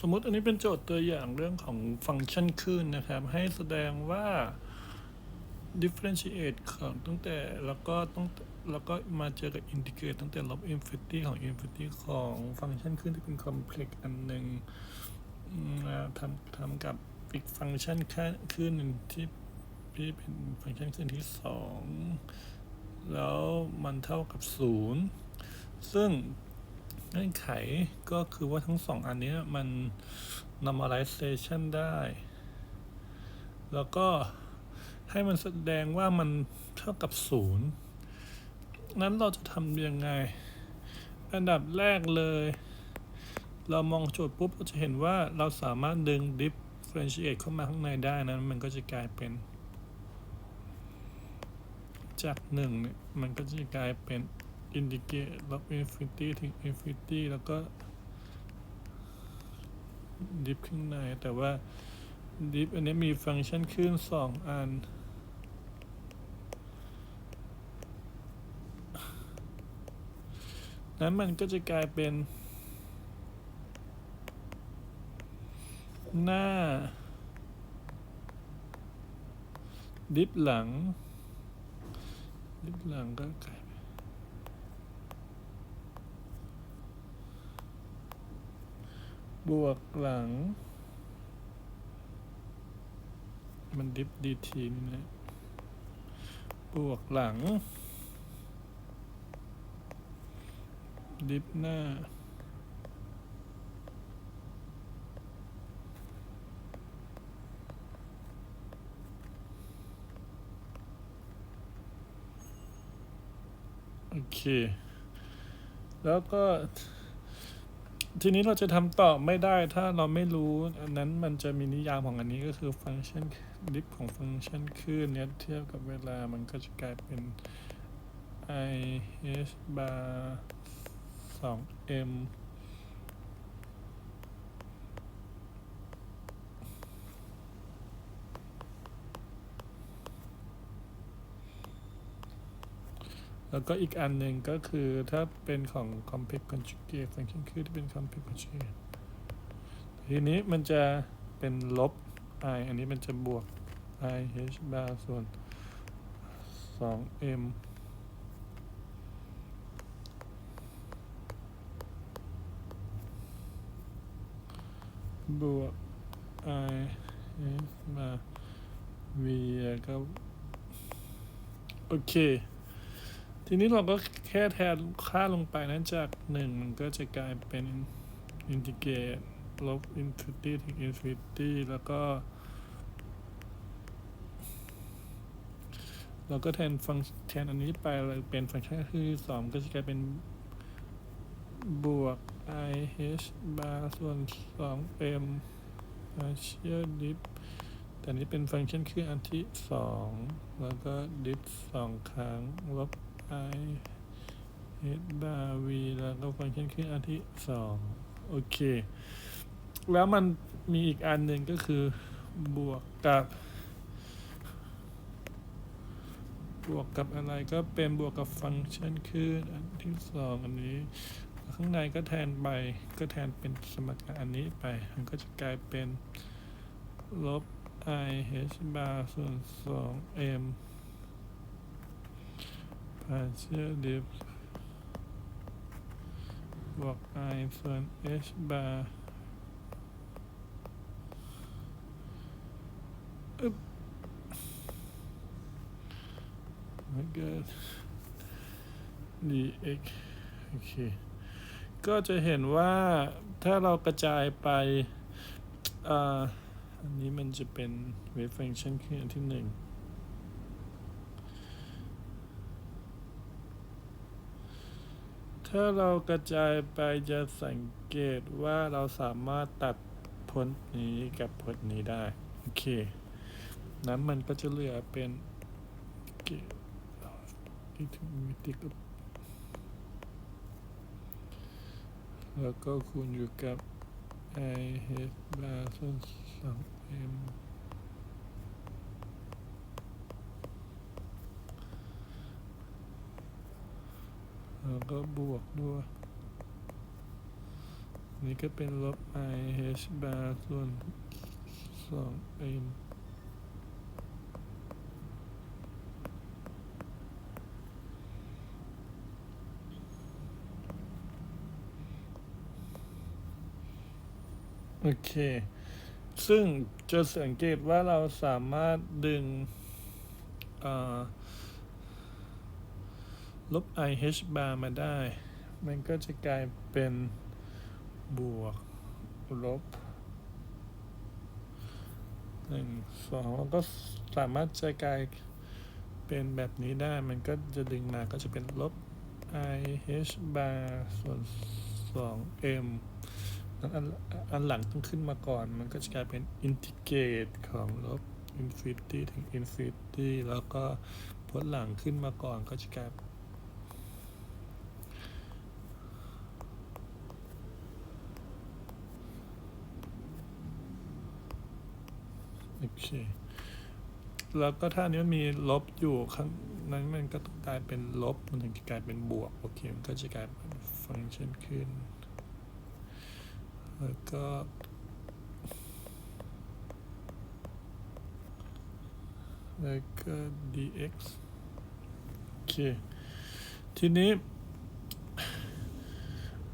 สมมติอันนี้เป็นโจทย์ตัวอย่างเรื่องของฟังก์ชันคลื่นนะครับ ให้แสดงว่า differentiate ของตั้งแต่แล้วก็ต้องแล้วก็มาเจอกับ integrate ตั้งแต่ลบ infinity ของ infinity ของฟังก์ชันคลื่นที่เป็น complex อันหนึ่งทำทำกับอีกฟังก์ชันแค่คลื่นหนึ่งที่ที่เป็นฟังก์ชันคลื่นที่สองแล้วมันเท่ากับศูนย์ซึ่ง เงื่อนไขก็คือว่าทั้งสองอันนี้มัน normalization ได้ แล้วก็ให้มันแสดงว่ามันเท่ากับศูนย์นั้นเราจะทำยังไง อันดับแรกเลย เรามองโจทย์ปุ๊บเราจะเห็นว่าเราสามารถดึง differentiate เข้ามาข้างในได้นั้น มันก็จะกลายเป็น จากหนึ่งเนี่ย มันก็จะกลายเป็น indicate ลบ infinity ถึง infinity แล้วก็ดิฟข้างใน แต่ว่าดิฟอันนี้มีฟังก์ชันคลื่นสองอัน นั้นมันก็จะกลายเป็น หน้า ดิฟหลัง ดิฟหลังก็กลายเป็น บวกหลัง มันดิฟดีทีนี่นะ บวกหลัง ดิฟหน้า โอเค แล้วก็ ทีนี้เราจะทำต่อไม่ได้ถ้าเราไม่รู้ อันนั้นมันจะมีนิยามของอันนี้ก็คือฟังก์ชันดิฟของฟังก์ชันคลื่นเนี่ยเทียบกับเวลามันก็จะกลายเป็น i h bar 2 แล้วก็อีกอันหนึ่งก็คือถ้าเป็นของ complex conjugate ฟังก์ชันคือที่เป็น complex conjugate ทีนี้มันจะเป็นลบ i อันนี้มันจะบวก i h bar ส่วน 2m บวก i h bar v ก็โอเค ทีนี้เราก็แค่แทนค่าลงไปนั้นจากหนึ่งมันก็จะกลายเป็นอินทิเกรตลบอินฟินิตี้ถึงอินฟินิตี้แล้วก็ เราก็แทนฟังแทนอันนี้ไปเลยเป็นฟังก์ชันที่สองก็จะกลายเป็นบวก i h bar ส่วน 2m partial dip แต่นี้เป็นฟังก์ชันคืออันที่สองแล้วก็ดิฟสองครั้งลบ i h bar v แล้วก็ฟังก์ชันคืออันที่สองโอเค แล้วมันมีอีกอันหนึ่งก็คือบวกกับ บวกกับอะไรก็เป็นบวกกับฟังก์ชันคืออันที่สองอันนี้ ข้างในก็แทนไปก็แทนเป็นสมการอันนี้ไป มันก็จะกลายเป็นลบ i h bar ส่วน2 m partial diff บวก i ส่วน h bar อึ๊บแล้วก็ dx โอเค ก็จะเห็นว่าถ้าเรากระจายไปอ่าอันนี้มันจะเป็นเวฟฟังชันคืออันที่หนึ่ง ถ้าเรากระจายไปจะสังเกตว่าเราสามารถตัดผลนี้กับผลนี้ได้ โอเค นั้นมันก็จะเหลือเป็นเกตที่ถึงมิติกับแล้วก็คูณอยู่กับ i h bar ส่วน 2m แล้วก็บวกด้วย นี่ก็เป็นลบ i h bar ส่วนสอง m โอเค ซึ่งจะสังเกตว่าเราสามารถดึงอ่อ ลบ i h bar มาได้ มันก็จะกลายเป็นบวกลบหนึ่งสองแล้วก็สามารถจะกลายเป็นแบบนี้ได้ มันก็จะดึงมาก็จะเป็นลบ i h bar ส่วนสอง m อันอันอันหลังต้องขึ้นมาก่อน มันก็จะกลายเป็นอินทิเกรตของลบอินฟินิตี้ถึงอินฟินิตี้แล้วก็พจน์หลังขึ้นมาก่อนก็จะกลาย อเค แล้วก็ถ้านี้มันมีลบอยู่ข้างนั้นมันก็ต้องกลายเป็นลบมันถึงจะกลายเป็นบวก โอเค มันก็จะกลายเป็นฟังก์ชันขึ้น แล้วก็แล้วก็ dx โอเค ทีนี้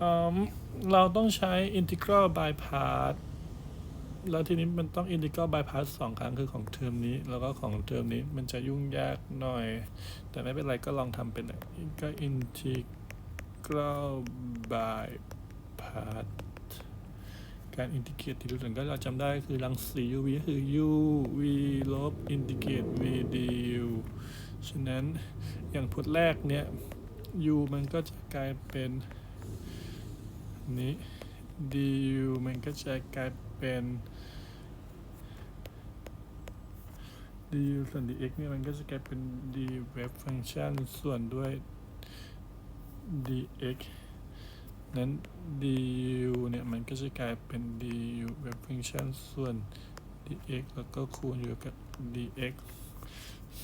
อืมเราต้องใช้ integral by part แล้วทีนี้มันต้อง integral by part สองครั้งคือของเทอมนี้ แล้วก็ของเทอมนี้มันจะยุ่งยากหน่อย แต่ไม่เป็นไรก็ลองทำเป็นก็ integral by part การอินทิเกรตที่รู้สึกก็เราจำได้คือรังสี uv ก็คือ u v ลบอินทิเกรต v du ฉะนั้นอย่างพจน์แรกเนี่ย u มันก็จะกลายเป็นนี้ du มันก็จะกลายเป็น du ส่วน dx เนี่ยมันก็จะกลายเป็น d wave function ส่วนด้วย dx นั้น du เนี่ยมันก็จะกลายเป็น du wave function ส่วน dx แล้วก็คูณอยู่กับ dx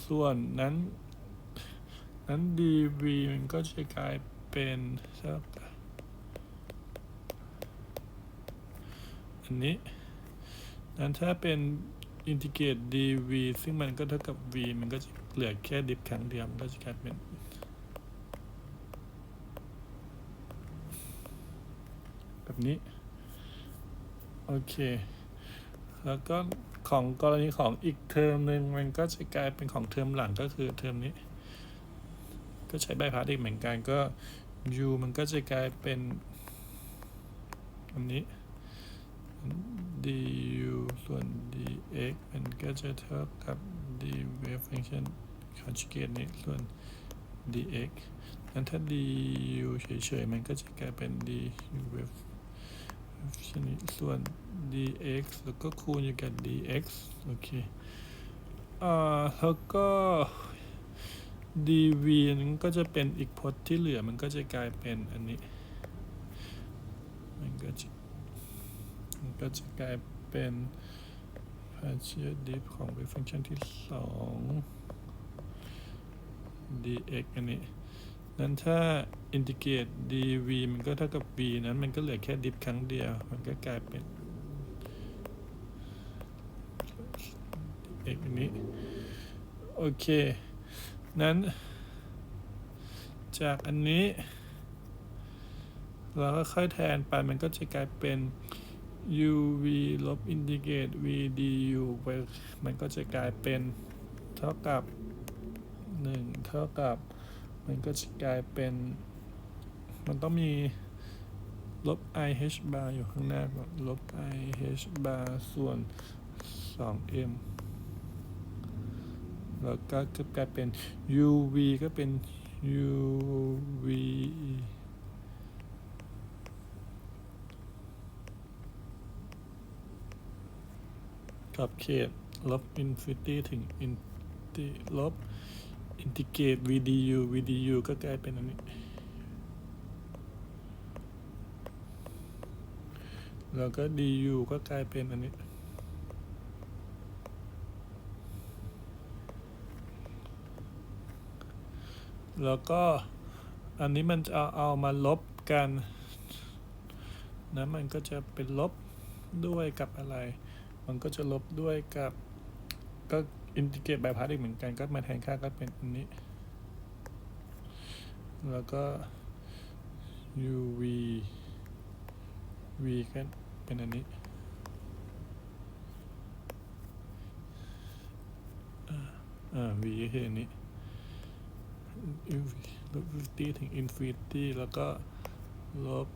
ส่วนนั้น นั้น dv มันก็จะกลายเป็นเท่ากับอั นี้นั้นถ้าเป็นอินทิเกรต dv ซึ่งมันก็เท่ากับ v มันก็จะเหลือแค่ดิฟครั้งเดียวมันก็จะกลายเป็น แบบนี้ โอเค แล้วก็ของกรณีของอีกเทอมหนึ่งมันก็จะกลายเป็นของเทอมหลังก็คือเทอมนี้ ก็ใช้ใบพัดอีกเหมือนกันก็ u มันก็จะกลายเป็นอันนี้ du ส่วน dx มันก็จะเท่ากับ d wave function conjugate นี้ส่วน dx นั้นถ้า du เฉยๆ มันก็จะกลายเป็น d wave function นี้ส่วน dx แล้วก็คูณอยู่กับ dx โอเคอ่าแล้วก็ dv นั้นก็จะเป็นอีกพจน์ที่เหลือมันก็จะกลายเป็นอันนี้ มันก็จะ มันก็จะกลายเป็น partial diff ของ wave function ที่สอง dx อันนี้ นั้นถ้า integrate dv มันก็เท่ากับ v นั้นมันก็เหลือแค่ diff ครั้งเดียว มันก็กลายเป็น x อันนี้ โอเค นั้น จากอันนี้เราก็ค่อยแทนไปมันก็จะกลายเป็น uv ลบอินทิเกรต v du ไปมันก็จะกลายเป็นเท่ากับ 1 เท่ากับ มันก็จะกลายเป็น มันต้องมีลบ i h bar อยู่ข้างหน้าก่อนลบ i h bar ส่วน 2m แล้วก็จะกลายเป็น uv ก็เป็น uv กับเขตลบอินฟินิตี้ถึงอินติลบอินทิเกต vdu vdu ก็กลายเป็นอันนี้ แล้วก็ du ก็กลายเป็นอันนี้ แล้วก็อันนี้มันจะเอาเอามาลบกันนะมันก็จะเป็นลบด้วยกับอะไร มันก็จะลบด้วยกับก็อินทิเกรตบายพาสอีกเหมือนกัน ก็มาแทนค่าก็เป็นอันนี้ แล้วก็ uv v ก็เป็นอันนี้อ่า v ก็คืออันนี้ ลบ infinity ถึง infinity แล้วก็ลบ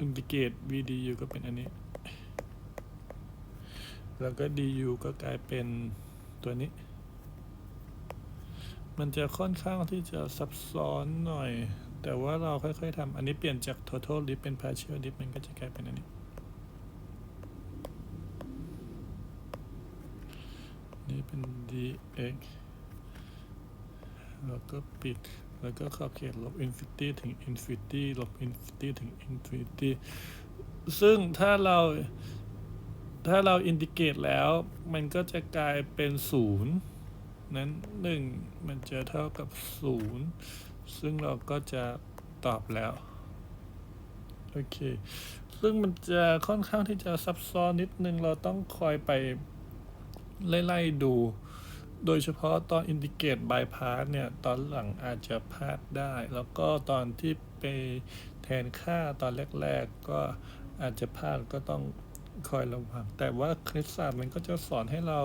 อินทิเกรต v du ก็เป็นอันนี้ แล้วก็ du ก็กลายเป็นตัวนี้ มันจะค่อนข้างที่จะซับซ้อนหน่อย แต่ว่าเราค่อยๆทำอันนี้เปลี่ยนจาก total lip เป็น partial lip มันก็จะกลายเป็นอันนี้ นี่เป็น dx แล้วก็ปิด แล้วก็ขอบเขตลบ infinity ถึง infinity ลบ infinity ถึง infinity ซึ่งถ้าเรา ถ้าเราอินดิเกตแล้ว มันก็จะกลายเป็นศูนย์นั้นหนึ่งมันจะเท่ากับศูนย์ซึ่งเราก็จะตอบแล้ว โอเค ซึ่งมันจะค่อนข้างที่จะซับซ้อนนิดนึง เราต้องคอยไปไล่ๆดู โดยเฉพาะตอนอินดิเกตบายพาสเนี่ย ตอนหลังอาจจะพลาดได้ แล้วก็ตอนที่ไปแทนค่าตอนแรก ๆ ก็อาจจะพลาดก็ต้อง คอยระวังแต่ว่าคณิตศาสตร์มันก็จะสอนให้เรา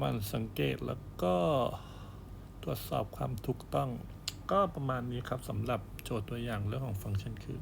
มันสังเกตแล้วก็ตรวจสอบความถูกต้อง ก็ประมาณนี้ครับสำหรับโจทย์ตัวอย่างเรื่องของฟังก์ชันคือ